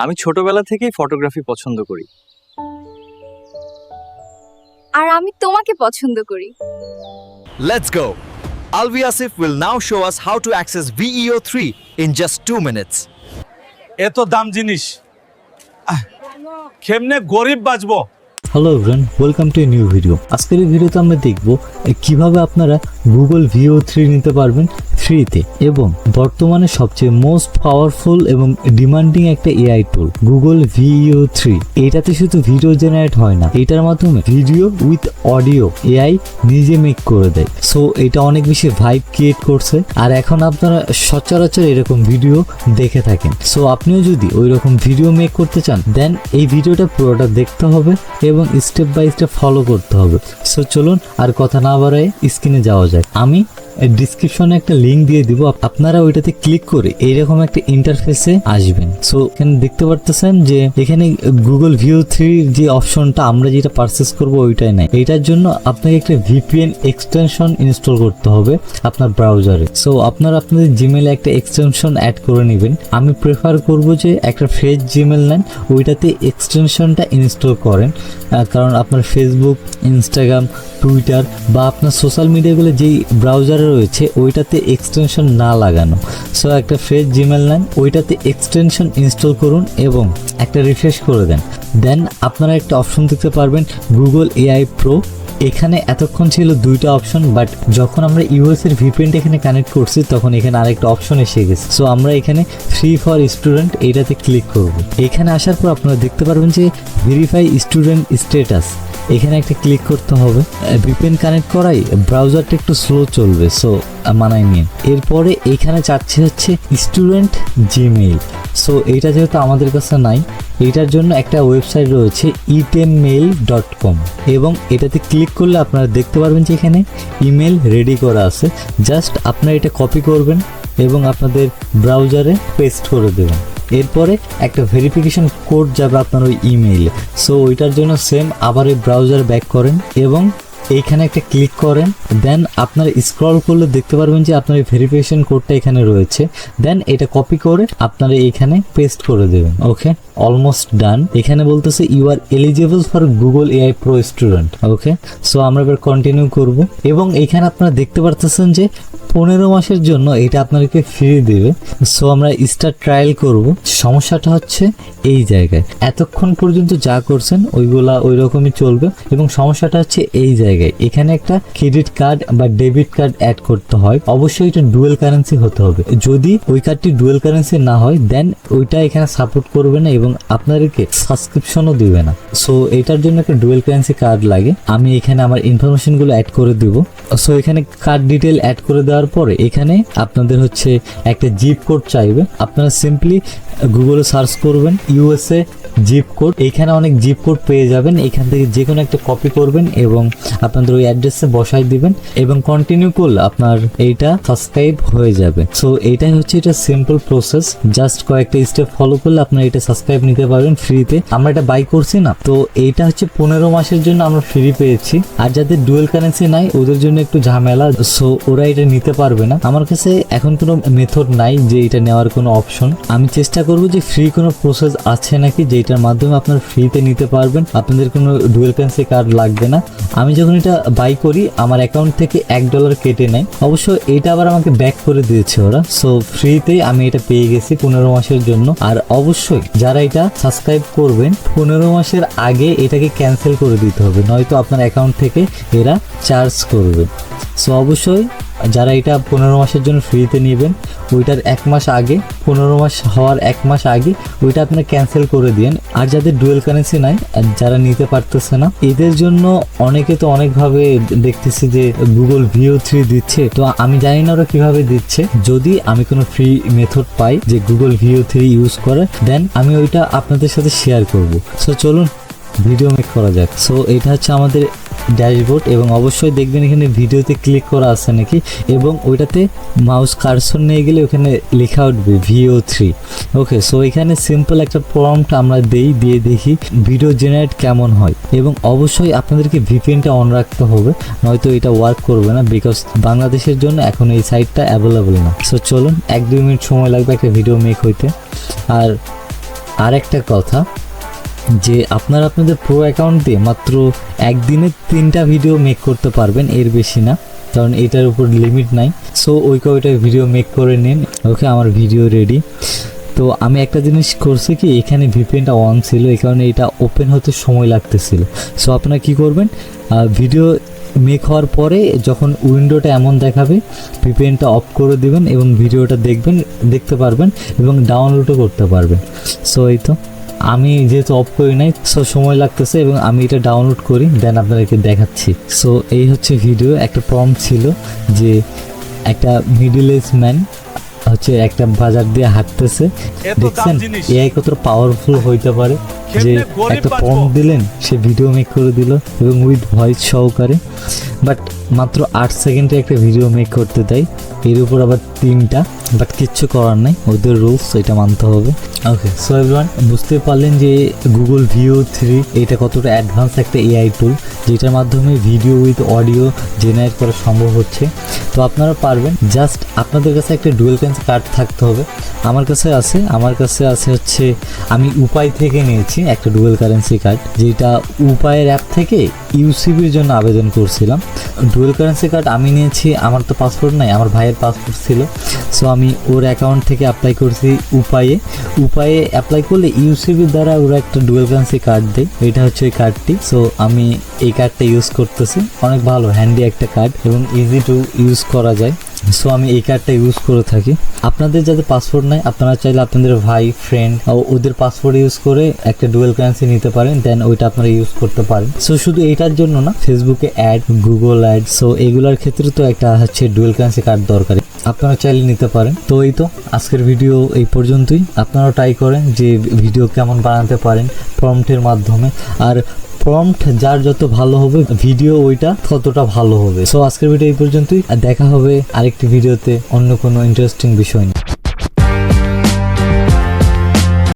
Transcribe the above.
আমি ছোটবেলা থেকেই ফটোগ্রাফি পছন্দ করি। আর আমি তোমাকে পছন্দ করি। Let's go. Alvi Asif will now show us how to access VEO3 in just two minutes. এত দাম জিনিস। আহ, কেমনে গরিব বাঁচবো? Hello everyone welcome to new video আজকের এই ভিডিওতে আমরা দেখব কীভাবে আপনারা গুগল ভিও থ্রি নিতে পারবেন ফ্রিতে এবং বর্তমানে সবচেয়ে মোস্ট পাওয়ারফুল এবং ডিমান্ডিং একটা AI tool Google Veo three এটাতে শুধু ভিডিও জেনারেট হয় না, এটার মাধ্যমে ভিডিও উইথ অডিও এআই নিজে মেক করে দেয়। সো এটা অনেক বেশি ভাইব ক্রিয়েট করছে। আর এখন আপনারা সচরাচর এরকম ভিডিও দেখে থাকেন। সো আপনিও যদি ওই রকম ভিডিও মেক করতে চান দেন এই ভিডিওটা পুরোটা দেখতে হবে এবং স্টেপ বাই স্টেপ ফলো করতে হবে। সো চলুন আর কথা না বাড়ায় স্ক্রিনে যাওয়া যায় আমি ডিসক্রিপশনে একটা লিংক দিয়ে দিব আপনারা ওইটাতে ক্লিক করে এইরকম একটা ইন্টারফেসে আসবেন। সো এখানে দেখতে পারতেছেন যে এখানে গুগল ভিউ থ্রির যে অপশনটা আমরা যেটা পারচেস করব ওইটাই নাই। এটার জন্য আপনাকে একটা ভিপিএন এক্সটেনশন ইনস্টল করতে হবে আপনার ব্রাউজারে সো আপনারা আপনাদের জিমেলে একটা এক্সটেনশন অ্যাড করে নেবেন। আমি প্রেফার করব যে একটা ফ্রেশ জিমেল নেন, ওইটাতে এক্সটেনশনটা ইনস্টল করেন কারণ আপনার ফেসবুক ইনস্টাগ্রাম টুইটার বা আপনার সোশ্যাল মিডিয়াগুলো যেই ব্রাউজারে রয়েছে, ওইটাতে এক্সটেনশন না লাগানো। সো একটা ফ্রেশ জিমেল নেন, ওইটাতে এক্সটেনশন ইনস্টল করুন এবং একটা রিফ্রেশ করে দেন। দেন আপনারা একটা অপশন দেখতে পারবেন গুগল এআই প্রো এখানে এতক্ষণ ছিল দুইটা অপশন বাট যখন আমরা ইউএস এর ভিপিএনটা এখানে কানেক্ট করছি, তখন এখানে আরেকটা অপশন এসে গেছে। সো আমরা এখানে ফ্রি ফর স্টুডেন্ট এইটাতে ক্লিক করব। এখানে আসার পর আপনারা দেখতে পারবেন যে ভেরিফাই স্টুডেন্ট স্ট্যাটাস এখানে একটা ক্লিক করতে হবে। ভিপিএন কানেক্ট করাই ব্রাউজারটা একটু স্লো চলবে সো মানায় নিন। এরপরে এখানে চাচ্ছে হচ্ছে স্টুডেন্ট জিমেইল সো এইটা যেহেতু আমাদের কাছে নাই এটার জন্য একটা ওয়েবসাইট রয়েছে ইটেন মেইল ডট কম এবং এটাতে ক্লিক করলে আপনারা দেখতে পারবেন যে এখানে ইমেল রেডি করা আছে। জাস্ট আপনারা এটা কপি করবেন এবং আপনাদের ব্রাউজারে পেস্ট করে দেবেন। এরপরে একটা ভেরিফিকেশন কোড যাবে আপনার ওই ইমেইলে সো ওইটার জন্য সেম আবার এই ব্রাউজার ব্যাক করেন এবং এইখানে একটা ক্লিক করেন দেন আপনারা স্ক্রল করলে দেখতে পারবেন যে আপনার ভেরিফিকেশন কোডটা এখানে রয়েছে। দেন এটা কপি করে আপনারা এইখানে পেস্ট করে দেবেন ওকে অলমোস্ট ডান এখানে বলতেছে you are eligible for Google AI pro student okay so আমরা এবার কন্টিনিউ করব। এবং এখানে আপনারা দেখতে পারতেছেন যে পনেরো মাসের জন্য এটা আপনাদেরকে ফ্রি দেবে। সো আমরা স্টার ট্রায়াল করব। সমস্যাটা হচ্ছে এই জায়গায়। এতক্ষণ পর্যন্ত যা করছেন, ওইগুলা ওই রকমই চলবে। এবং সমস্যাটা হচ্ছে এই জায়গায়। এখানে একটা ক্রেডিট কার্ড বা ডেবিট কার্ড অ্যাড করতে হয়। অবশ্যই এটা ডুয়েল কারেন্সি হতে হবে। যদি ওই কার্ডটি ডুয়েল কারেন্সি না হয় দেন ওইটা এখানে সাপোর্ট করবে না এবং আপনাদেরকে সাবস্ক্রিপশনও দিবে না। সো এটার জন্য একটা ডুয়েল কারেন্সি কার্ড লাগে। আমি এখানে আমার ইনফরমেশনগুলো অ্যাড করে দিব। সো এখানে কার্ড ডিটেল অ্যাড করে দেওয়ার পরে এখানে আপনাদের হচ্ছে একটা জিপ কোড চাইবে। আপনারা সিম্পলি গুগলে সার্চ করবেন ইউএসএ জিপ কোড এখানে অনেক জিপ কোড পেয়ে যাবেন। এখান থেকে যে কোনো একটা কপি করবেন এবং আপনাদের ওই অ্যাড্রেসে বসাই দিবেন এবং কন্টিনিউ করলে আপনার এইটা সাবস্ক্রাইব হয়ে যাবে। সো এটাই হচ্ছে এটা সিম্পল প্রসেস জাস্ট কয়েকটা স্টেপ ফলো করলে আপনার এটা সাবস্ক্রাইব নিতে পারবেন ফ্রিতে আমরা এটা বাই করছি না। তো, এইটা হচ্ছে পনেরো মাসের জন্য আমরা ফ্রি পেয়েছি। আর যাদের ডুয়েল কারেন্সি নাই, ওদের জন্য একটু ঝামেলা। সো ওরা এটা নিতে পারবে না। আমার কাছে এখন কোনো মেথড নাই যে এটা নেওয়ার কোনো অপশন আমি চেষ্টা করব যে ফ্রি কোনো প্রসেস আছে নাকি যেটার মাধ্যমে আপনারা ফ্রিতে নিতে পারবেন। আপনাদের কোনো ডুয়েল কারেন্সি কার্ড লাগবে না। আমি যখন এটা বাই করি, আমার অ্যাকাউন্ট থেকে এক ডলার কেটে নেয়। অবশ্য এটা আবার আমাকে ব্যাক করে দিয়েছে ওরা। সো ফ্রিতে আমি এটা পেয়ে গেছি পনেরো মাসের জন্য। আর অবশ্যই যারা এটা সাবস্ক্রাইব করবেন, পনেরো মাসের আগে এটাকে ক্যান্সেল করে দিতে হবে। নয়তো আপনার অ্যাকাউন্ট থেকে এরা চার্জ করবে। সো অবশ্যই যারা এটা পনেরো মাসের জন্য ফ্রিতে নেবেন, ওইটার এক মাস আগে, পনেরো মাস হওয়ার এক মাস আগে, ওইটা আপনার ক্যান্সেল করে দিন আর যাদের ডুয়েল কারেন্সি নাই যারা নিতে পারতেছে না, এদের জন্য অনেকে তো অনেকভাবে দেখতেছি যে গুগল ভিও থ্রি দিচ্ছে। তো আমি জানি না ওরা কীভাবে দিচ্ছে। যদি আমি কোনো ফ্রি মেথড পাই যে গুগল ভিও থ্রি ইউজ করে দেন আমি ওইটা আপনাদের সাথে শেয়ার করব। সো চলুন ভিডিও মেক করা যাক। সো এটা হচ্ছে আমাদের ড্যাশবোর্ড এবং অবশ্যই দেখবেন এখানে ভিডিওতে ক্লিক করা আছে নাকি এবং ওইটাতে মাউস কারসন নিয়ে গেলে ওখানে লেখা উঠবে ভিও থ্রি। ওকে, সো এখানে সিম্পল একটা প্রম্পট আমরা দেই, দিয়ে দেখি ভিডিও জেনারেট কেমন হয়। এবং অবশ্যই আপনাদেরকে ভিপিএনটা অন রাখতে হবে, নয়তো এটা ওয়ার্ক করবে না, বিকজ বাংলাদেশের জন্য এখন এই সাইটটা অ্যাভেলেবল না। সো চলুন, এক দুই মিনিট সময় লাগবে একটা ভিডিও মেক হইতে। আর আরেকটা কথা যে আপনারা আপনাদের প্রো অ্যাকাউন্ট মাত্র একদিনে তিনটা ভিডিও মেক করতে পারবেন, এর বেশি না, কারণ এটার উপর লিমিট নাই। সো ওই কয়টা ভিডিও মেক করে নিন, ওকে, আমার ভিডিও রেডি তো, আমি একটা জিনিস করছি কি, এখানে ভিপিএনটা অন ছিল, এই কারণে এটা ওপেন হতে সময় লাগতেছিল। সো আপনারা কি করবেন ভিডিও মেক হওয়ার পরে যখন উইন্ডোটা এমন দেখাবে ভিপিএনটা অফ করে দিবেন এবং ভিডিওটা দেখবেন, দেখতে পারবেন এবং ডাউনলোডও করতে পারবেন। সো এই তো। আমি যেহেতু অফ করি নাই সো সময় লাগতেছে এবং আমি এটা ডাউনলোড করি দেন আপনাদেরকে দেখাচ্ছি। সো এই হচ্ছে ভিডিও একটা প্রম ছিল যে একটা মিডিল এজ ম্যান হচ্ছে একটা বাজার দিয়ে হাঁটতেছে। দেখছেন এআই কতটা পাওয়ারফুল হইতে পারে যে একটা? প্রম্পট দিলেন সে ভিডিও মেক করে দিল এবং উইথ ভয়েস সহকারে। বাট মাত্র আট সেকেন্ডে একটা ভিডিও মেক করতে দেয়। এর উপর আবার তিনটা বাট কিচ্ছু করার নাই। ওদের রুলস এটা মানতে হবে। ওকে সো এভরিওয়ান বুঝতে পারলেন যে গুগল ভিও থ্রি এটা কতটা অ্যাডভান্স একটা এআই টুল যেটার মাধ্যমে ভিডিও উইথ অডিও জেনারেট করা সম্ভব হচ্ছে। তো আপনারা পারবেন। জাস্ট আপনাদের কাছে একটা ডুয়েল কারেন্সি কার্ড থাকতে হবে। আমার কাছে আছে। আমার কাছে আছে হচ্ছে আমি উপায় থেকে নিয়েছি একটা ডুয়েল কারেন্সি কার্ড যেটা উপায়ের অ্যাপ থেকে ইউসিবির জন্য আবেদন করছিলাম। ডুয়েল কারেন্সি কার্ড আমি নিয়েছি, আমার তো পাসপোর্ট নাই, আমার ভাইয়ের পাসপোর্ট ছিল। সো আমি ওর অ্যাকাউন্ট থেকে অ্যাপ্লাই করছি উপায়ে। উপায়ে অ্যাপ্লাই করলে ইউসিবির দ্বারা ওরা একটা ডুয়েল কারেন্সি কার্ড দেয়, এটা হচ্ছে ওই কার্ডটি সো আমি এই কার্ডটা ইউজ করতেছি, অনেক ভালো হ্যান্ডি একটা কার্ড এবং ইজি টু ইউজ করা যায়। সো আমি এই কার্ডটা ইউজ করে থাকি। আপনাদের যাদের পাসপোর্ট নাই, আপনারা চাইলে আপনাদের ভাই ফ্রেন্ড ওদের পাসপোর্ট ইউজ করে একটা ডুয়েল কারেন্সি নিতে পারেন দেন ওইটা আপনারা ইউজ করতে পারেন। সো শুধু এইটার জন্য না ফেসবুকে অ্যাড গুগল অ্যাড সো এগুলোর ক্ষেত্রে তো একটা হচ্ছে ডুয়েল কারেন্সি কার্ড দরকারি। আপনারা চাইলে নিতে পারেন। তো এই তো, আজকের ভিডিও এই পর্যন্তই। আপনারা ট্রাই করেন যে ভিডিও কেমন বানাতে পারেন প্রম্পটের মাধ্যমে। আর প্রম্পট যার যত ভালো হবে ভিডিও ওইটা ততটা ভালো হবে। সো আজকের ভিডিও এই পর্যন্তই। আর দেখা হবে আরেকটি ভিডিওতে অন্য কোনো ইন্টারেস্টিং বিষয় নিয়ে।